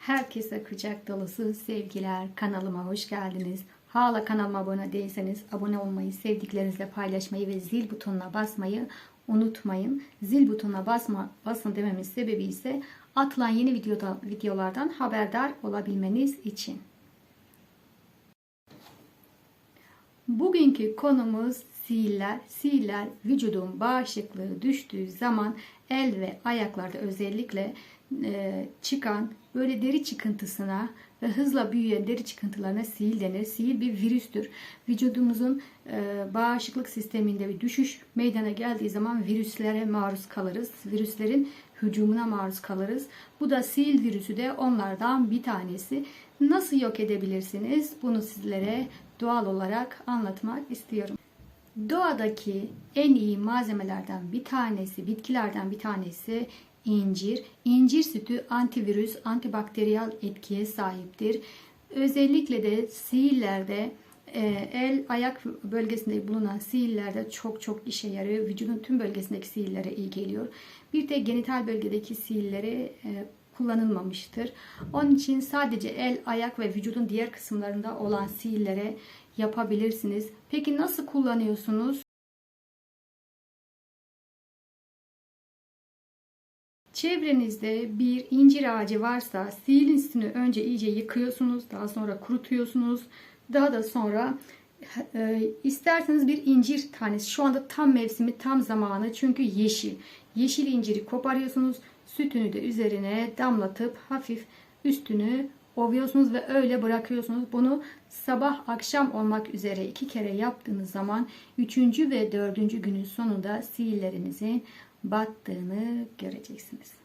Herkese kucak dolusu sevgiler. Kanalıma hoş geldiniz. Hala kanalıma abone değilseniz abone olmayı, sevdiklerinizle paylaşmayı ve zil butonuna basmayı unutmayın. Zil butonuna basma, basın dememin sebebi ise atılan yeni videoda, videolardan haberdar olabilmeniz için. Bugünkü konumuz sihirler. Sihirler vücudun bağışıklığı düştüğü zaman el ve ayaklarda özellikle e, çıkan böyle deri çıkıntısına ve hızla büyüyen deri çıkıntılarına sihir denir. Sihir bir virüstür. Vücudumuzun e, bağışıklık sisteminde bir düşüş meydana geldiği zaman virüslere maruz kalırız. Virüslerin hücumuna maruz kalırız. Bu da sihir virüsü de onlardan bir tanesi. Nasıl yok edebilirsiniz? Bunu sizlere doğal olarak anlatmak istiyorum. Doğadaki en iyi malzemelerden bir tanesi, bitkilerden bir tanesi incir. İncir sütü antivirüs, antibakteriyel etkiye sahiptir. Özellikle de sihirlerde e, el ayak bölgesinde bulunan sihirlerde çok çok işe yarıyor. Vücudun tüm bölgesindeki sihirlere iyi geliyor. Bir de genital bölgedeki sihirleri e, kullanılmamıştır. Onun için sadece el, ayak ve vücudun diğer kısımlarında olan sihirlere yapabilirsiniz. Peki nasıl kullanıyorsunuz? Çevrenizde bir incir ağacı varsa sihirin üstünü önce iyice yıkıyorsunuz. Daha sonra kurutuyorsunuz. Daha da sonra e, isterseniz bir incir tanesi. Şu anda tam mevsimi tam zamanı çünkü yeşil. Yeşil inciri koparıyorsunuz. Sütünü de üzerine damlatıp hafif üstünü ovuyorsunuz ve öyle bırakıyorsunuz. Bunu sabah akşam olmak üzere iki kere yaptığınız zaman üçüncü ve dördüncü günün sonunda sihirlerinizin battığını göreceksiniz.